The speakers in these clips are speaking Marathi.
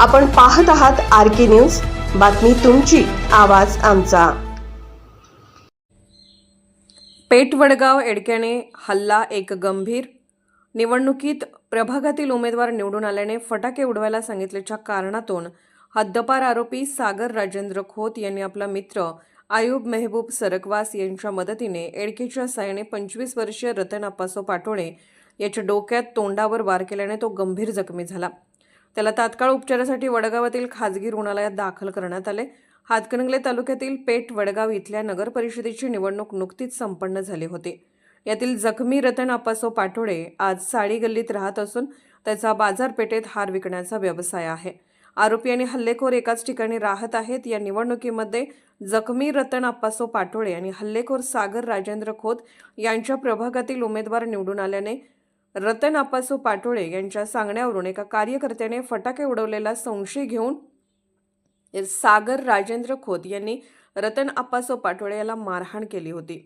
आपण पाहत आहात आर के न्यूज. बातमी तुमची आवाज आमचा. पेठ वडगाव एडक्याने हल्ला एक गंभीर. निवडणुकीत प्रभागातील उमेदवार निवडून आल्याने फटाके उडवायला सांगितल्याच्या कारणातून हद्दपार आरोपी सागर राजेंद्र खोत यांनी आपला मित्र आयुब मेहबूब सरकवास यांच्या मदतीने एडकेच्या साह्याने पंचवीस वर्षीय रतन अप्पासो पाटोळे याच्या डोक्यात तोंडावर वार केल्याने तो गंभीर जखमी झाला. त्याला तात्काळ उपचारासाठी वडगावातील खाजगी रुग्णालयात दाखल करण्यात आले. हातकणंगले तालुक्यातील पेठ वडगाव इथल्या नगरपरिषदेची निवडणूक नुकतीच संपन्न झाली होती. यातील जखमी रतन आपासो पाटोळे आज साडी गल्लीत राहत असून त्याचा बाजारपेठेत हार विकण्याचा व्यवसाय आहे. आरोपी आणि हल्लेखोर एकाच ठिकाणी राहत आहेत. या निवडणुकीमध्ये जखमी रतन आप्पासो पाटोळे आणि हल्लेखोर सागर राजेंद्र खोत यांच्या प्रभागातील उमेदवार निवडून आल्याने रतन आप्पासो पाटोळे यांच्या सांगण्यावरून एका कार्यकर्त्याने फटाके उडवलेला संशय घेऊन सागर राजेंद्र खोत यांनी रतन आप्पासो पाटोळे याला मारहाण केली होती.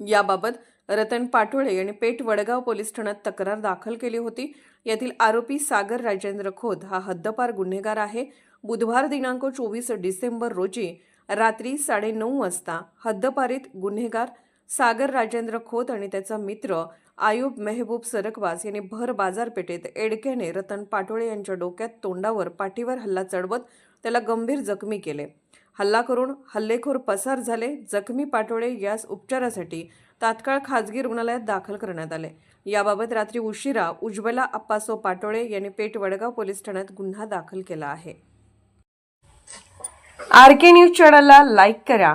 याबाबत रतन पाटोळे यांनी पेठ वडगाव पोलीस ठाण्यात तक्रार दाखल केली होती. यातील आरोपी सागर राजेंद्र खोत हा हद्दपार गुन्हेगार आहे. बुधवार दिनांक चोवीस डिसेंबर रोजी रात्री साडेनऊ वाजता हद्दपारीत गुन्हेगार सागर राजेंद्र खोत आणि त्याचा मित्र आयुब मेहबूब सरकवास यांनी भर बाजारपेठेत एडक्याने रतन पाटोळे यांच्या डोक्यात तोंडावर पाठीवर हल्ला चढवत त्याला गंभीर जखमी केले. हल्ला करून हल्लेखोर पसार झाले. जखमी पाटोळे यास उपचारासाठी तात्काळ खाजगी रुग्णालयात दाखल करण्यात आले. याबाबत रात्री उशिरा उज्ज्वला अप्पासो पाटोळे यांनी पेठ वडगाव पोलीस ठाण्यात गुन्हा दाखल केला आहे. आर के न्यूज चॅनलला लाईक करा.